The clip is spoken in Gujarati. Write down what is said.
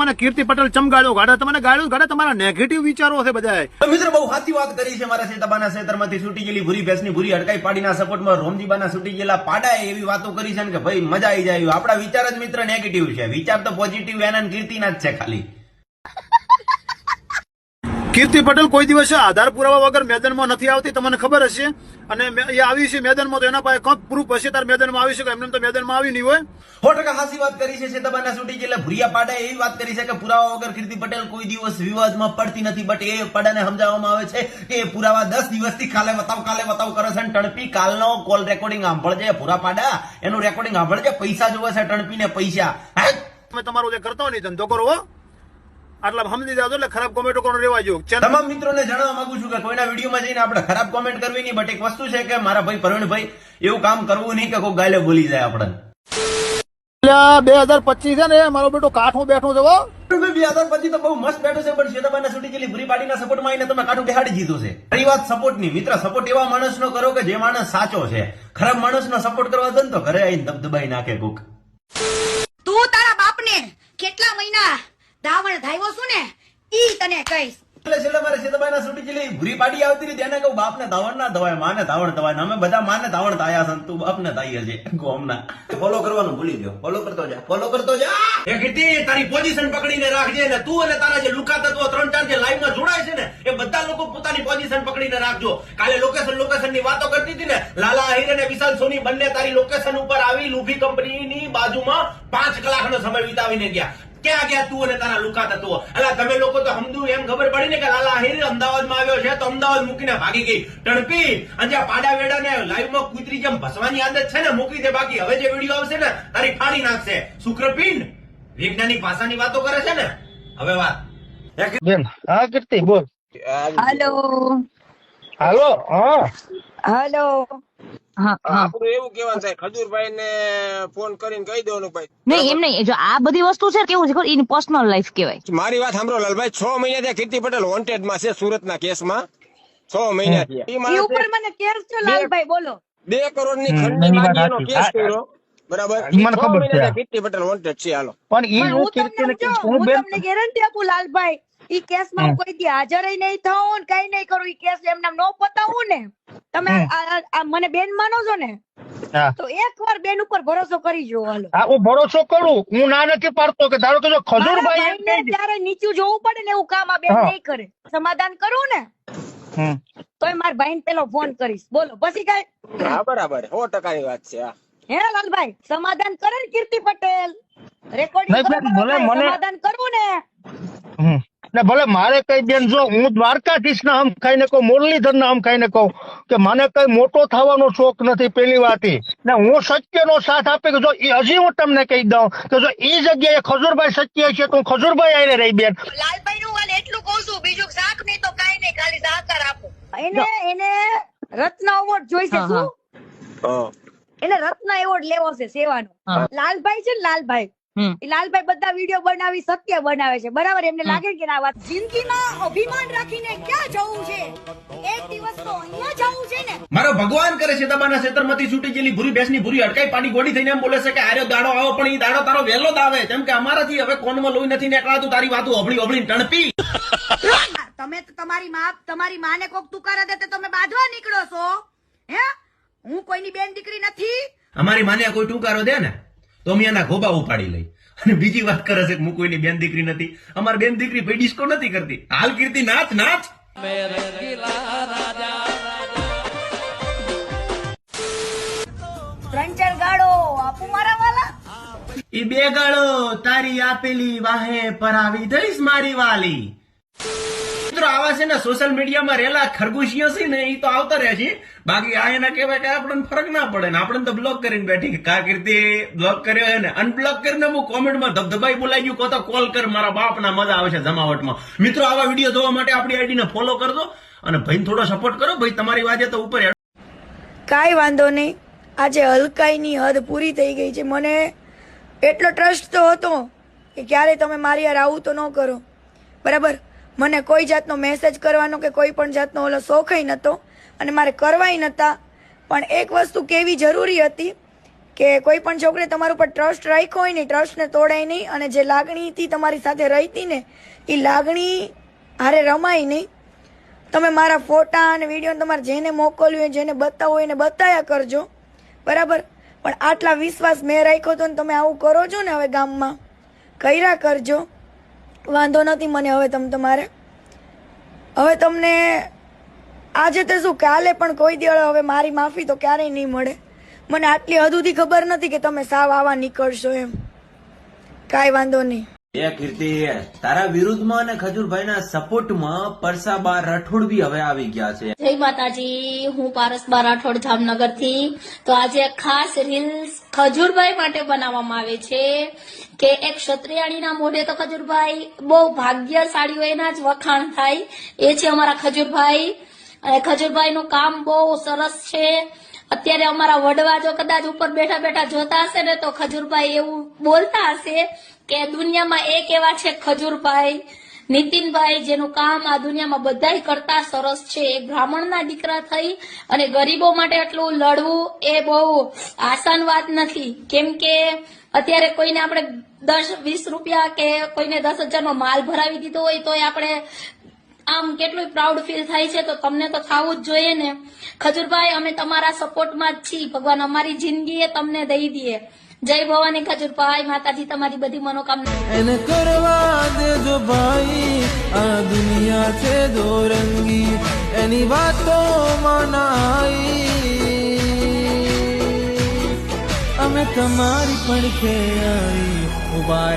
મને કીર્તિ પટેલ ચમગાડ્યો, ગાડા તમને ગાડ્યો, ગાડા તમારા નેગેટિવ વિચારો છે બધા મિત્રો, બહુ સાચી વાત કરી છે મારા શેતાબાના ખેતરમાંથી છૂટી ગયેલી ભૂરી ભેંસની ભૂરી હડકાઈ પાડીના સપોર્ટમાં રોમજીબાના છૂટી ગયેલા પાડાએ એવી વાતો કરી છે કે, ભાઈ, મજા આવી જાય. આપણા વિચાર જ મિત્ર નેગેટિવ છે. વિચાર તો પોઝિટિવ એના કીર્તિના જ છે ખાલી. કીર્તિ પટેલ કોઈ દિવસે આધાર પુરાવા વગર મેદાનમાં નથી આવતી તમને ખબર હશે? અને એ આવી છે મેદાનમાં તો એના પાસે કંઈક પ્રૂફ હશે તાર મેદાનમાં આવી શકે એમને તો મેદાનમાં આવી નહીં હોય. સો ટકા હાસી વાત કરી છે શેતાબાના સુટી ગયેલા ભૂરિયા પાડા એવી વાત કરી છે કે પુરાવા વગર કીર્તિ પટેલ કોઈ દિવસ વિવાદમાં પડતી નથી બટ એ પાડાને સમજાવવામાં આવે છે કે એ પુરાવા દસ દિવસથી કાલે બતાવ કાલે બતાવ કરે છે અને ટણપી કાલનો કોલ રેકોર્ડિંગ સાંભળજે પુરા પાડા એનું રેકોર્ડિંગ સાંભળજે પૈસા જોવે છે ટણપીને પૈસા. હે? તમે તમારું જે કરતા હોય ધંધો કરો હો આટલા સમજી જાવ એટલે ખરાબ કોમેન્ટો કરવાનો રેવા જો તમામ મિત્રોને જણાવવા માંગુ છું કે કોઈના વિડીયોમાં જઈને આપણે ખરાબ કોમેન્ટ કરવી નહીં બટ એક વસ્તુ છે કે મારા ભાઈ પ્રવીણભાઈ એવું કામ કરવું નહીં કે કોઈ ગાલે બોલી જાય આપણને. બે હજાર પચીસ છે ને મારો બેટો કાઠું બેઠો છે બે હજાર પચીસ તો બહુ મસ્ત બેઠો છે પણ શેતાબાના છૂટી ગયેલી ભૂરી પાડીના સપોર્ટમાં આવીને તમે કાઠું બેહાડી દીધું છે. મારી વાત સપોર્ટની મિત્ર સપોર્ટ એવા માણસનો કરો કે જે માણસ સાચો છે. ખરાબ માણસનો સપોર્ટ કરવા દો ને તો ઘરે આવીને દબદબાઈ નાખે કોક. તું તારા બાપને કેટલા મહિના ધાવણ ધાવ્યો છું ને ઈ તને કહીશ. એટલે છેલ્લે મારે શેતાબાના છૂટી ગયેલી ભૂરી પાડી આવતી હતી તેને કહું બાપને ધાવણ ના ધવાય માને ધાવણ ધવાય અમે બધા માને ધાવણ થાયા છે તું બાપને થાય છે ગોમના ફોલો કરવાનું ભૂલી ગયો. ફોલો કરતો જા ફોલો કરતો જા. એ કીર્તિ તારી પોઝિશન પકડીને રાખજે ને તું અને તારા જે લુકા તત્વો ત્રણ ચાર જે લાઈવમાં જોડાય છે ને એ બધા લોકો પોતાની પોઝિશન પકડીને રાખજો. કાલે લોકેશન લોકેશનની વાતો કરતી હતી ને લાલા અહીર અને વિશાલ સોની બંને તારી લોકેશન ઉપર આવી લુફી કંપનીની બાજુમાં પાંચ કલાકનો સમય વિતાવીને ગયા. ક્યાં ગયા તું અને તારા લુકાતા તત્વો? અલા તમે લોકો તો હમદુ એમ ખબર પડી ને કે લાલા આહિર અમદાવાદમાં આવ્યો છે તો અમદાવાદ મૂકીને ભાગી ગઈ. ટણપી અને જ્યાં પાડા વેડા ને લાઈવમાં કૂતરી જેમ ભસવાની આદત છે ને મૂકી દે બાકી. હવે જે વીડિયો આવશે ને તારી ફાડી નાખશે. શુક્રપિંડ વૈજ્ઞાનિક ભાષાની વાતો કરે છે ને? હવે વાત. બેન હા કીર્તિ બોલ. હલો હાલો હા. હલો આપણું એવું કેવાનું થાય ખજૂરભાઈ ને ફોન કરીને કહી દેવાનું ભાઈ. નહીં એમ નહીં જો આ બધી વસ્તુ છે કેવું છે એની પર્સનલ લાઈફ કહેવાય. મારી વાત સાંભળો લાલભાઈ છ મહિના થયા કીર્તિ પટેલ વોન્ટેડમાં છે સુરત ના કેસમાં. છ મહિના માણસે ઉપર મને કેર છે લાલભાઈ બોલો. બે કરોડની સાચી. કેસ કર્યો. બરાબર? મને ખબર છે. કીર્તિ પટેલ વોન્ટેડ છે હાલો. પણ એ હું તમને ગેરંટી આપું લાલભાઈ. ઈ કેસમાં હું કોઈ દી હાજર નહીં થાઉં કઈ નહીં કરું ઈ કેસ એમને નો પતાવું ને તમે મને બેન માનો છો ને તો એક વાર બેન ઉપર ભરોસો કરી જો હાલો. હા હું ભરોસો કરું હું ના નથી પાડતો કે ધારો કે જો મારા ખજૂરભાઈ ત્યારે નીચું જોવું પડે ને એવું કામ આ બેન નહીં કરે. સમાધાન કરું ને. તોય મારા ભાઈને પેલો ફોન કરીશ. બોલો પછી કઈ? હા બરાબર. સો ટકાની વાત છે હે. લાલભાઈ સમાધાન કરે ને કીર્તિ પટેલ. રેકોર્ડિંગ ભલે મને- સમાધાન કરવું ને. હમ. ને ભલે મારે કઈ બેન જો હું દ્વારકાધીશ ના આમ ખાઈને કહું મુરલીધર ના આમ ખાઈને કહું કે મને કઈ મોટો થવાનો શોખ નથી પેલી વાત. ને હું સત્યનો સાથ આપી કે જો એ હજી હું તમને કહી દઉં કે જો એ જગ્યાએ ખજૂરભાઈ સત્ય છે તો હું ખજૂરભાઈ આઈને રહી બેન. લાલભાઈ નું વાલ એટલું કહું છું બીજું શાક નહીં તો કઈ નહીં ખાલી સહકાર આપો. એને એને રત્ન એવોર્ડ જોઈશે હા, શું એને રત્ન એવોર્ડ લેવો છે સેવાનો. લાલભાઈ છે ને લાલભાઈ. લાલભાઈ બધા વીડિયો બનાવી સત્ય બનાવે છે. બરાબર? એમને લાગે કે ના આ વાત જિંદગીમાં અભિમાન રાખીને ક્યાં જવું છે? એક દિવસ તો અહીંયા જવું છે ને. મારો ભગવાન કરે છે તમારા ક્ષેત્રમાંથી છૂટી ગયેલી ભૂરી ભેંસની ભૂરી અટકાઈ પાડી ગોડી થઈને એમ બોલે છે કે આર્યો દાડો આવો પણ એ દાડો તારો વહેલો જ આવે કેમ કે અમારાથી હવે કોનમાં લોહી નથી નીકળાતું તારી વાતો અભળી અભળી ટણપી. તમે તમારી માં તમારી માને કોક તુકારા દે તમે બાંધવા નીકળો છો હે? હું કોઈની બેન દીકરી નથી. અમારી માને કોઈ ટૂંકારો દે ને? તો અમે એના ગોબા ઉપાડી લઈ. અને બીજી વાત કરે છે કે હું કોઈની બેન દીકરી નથી. અમારે બેન દીકરી ભાઈ ડિસ્કો નથી કરતી. હાલ કીર્તિ નાચ નાચ. ત્રણ ચાર આપું મારા વાલા? ઈ બે ગાળો તારી આપેલી વાહે પરાવી દઈશ મારી વાલી. મિત્રો આવા છે ને સોશિયલ મીડિયામાં રહેલા ખરગોશીઓ છે ને એ તો આવતા રહે છે. બાકી આ એના કહેવાય કે આપણને ફરક ના પડે ને આપણને તો બ્લોક કરીને બેઠી કે કા કીર્તિ બ્લોક કર્યો છે ને? અનબ્લોક કરીને હું કોમેન્ટમાં ધબધબાઈ બોલાઈ ગયું કહો તો કોલ કર, મારા બાપના મજા આવે છે જમાવટમાં. મિત્રો, આવા વીડિયો જોવા માટે આપણી આઈડીને ફોલો કરજો અને ભાઈને થોડો સપોર્ટ કરો. ભાઈ, તમારી વાજે તો ઉપર કાંઈ વાંધો નહીં. આજે હલકાઈની હદ પૂરી થઈ ગઈ છે. મને એટલો ટ્રસ્ટ તો હતો કે ક્યારે તમે મારી યાર આવું તો ન કરો. બરાબર? મને કોઈ જાતનો મેસેજ કરવાનો કે કોઈ પણ જાતનો ઓલો શોખય નહોતો અને મારે કરવાય નહોતા પણ એક વસ્તુ કેવી જરૂરી હતી કે કોઈ પણ છોકરે તમારા ઉપર ટ્રસ્ટ રાખ્યો હોય ને ટ્રસ્ટને તોડાય નહીં અને જે લાગણીથી તમારી સાથે રહીતી ને, એ લાગણી હારે રમાય નહીં. તમે મારા ફોટા અને વીડિયો તમારે જેને મોકલ્યું હોય, જેને બતાવવું હોય એને બતાવ્યા કરજો. બરાબર? પણ આટલા વિશ્વાસ મેં રાખ્યો તો ને, તમે આવું કરો છો ને હવે ગામમાં, કર્યા કરજો. વાંધો નથી મને હવે તમે તમારે. હવે તમને આજે તો શું કાલે પણ કોઈ દિવસ હવે મારી માફી તો ક્યારેય નહીં મળે. મને આટલી હદુથી ખબર નથી કે તમે સાવ આવા નીકળશો એમ. કાંઈ વાંધો નહીં. એ કીર્તિ, તારા વિરુદ્ધમાં અને ખજૂરભાઈના સપોર્ટમાં પરસાબા રાઠોડ બી હવે આવી ગયા છે. જય માતાજી, હું પારસબા રાઠોડ જામનગરથી તો આજે ખાસ રીલ્સ ખજુરભાઈ માટે બનાવવામાં આવે છે કે એક ક્ષત્રિયાણીના મોઢે તો ખજૂરભાઈ બહુ ભાગ્યશાળી હોય એના જ વખાણ થાય. એ છે અમારા ખજૂરભાઈ. અને ખજૂરભાઈનું કામ બહુ સરસ છે. અત્યારે અમારા વડવા જો કદાચ ઉપર બેઠા બેઠા જોતા હશે ને તો ખજૂરભાઈ એવું બોલતા હશે કે દુનિયામાં એક એવા છે ખજૂરભાઈ, નીતિનભાઈ, જેનું કામ આ દુનિયામાં બધાય કરતા સરસ છે. એ બ્રાહ્મણના દીકરા થઈ અને ગરીબો માટે એટલું લડવું એ બહુ આસાન વાત નથી. કેમ કે અત્યારે કોઈને આપણે દસ વીસ રૂપિયા કે કોઈને દસ હજારનો માલ ભરાવી દીધો હોય તો આપણે આમ કેટલું પ્રાઉડ ફીલ થાય છે, તો તમને તો થવું જ જોઈએ ને. ખજૂરભાઈ, અમે તમારા સપોર્ટમાં જ છીએ. ભગવાન અમારી જિંદગી એ તમને દઈ દઈએ. જય ભવાની ખજુરભાઈ, માતાજી, તમારી બધી મનોકામના. એને કરવા દેજો ભાઈ, આ દુનિયા છે દોરંગી. એની વાતો મનાઈ. અમે તમારી પડખે આવી ઊભા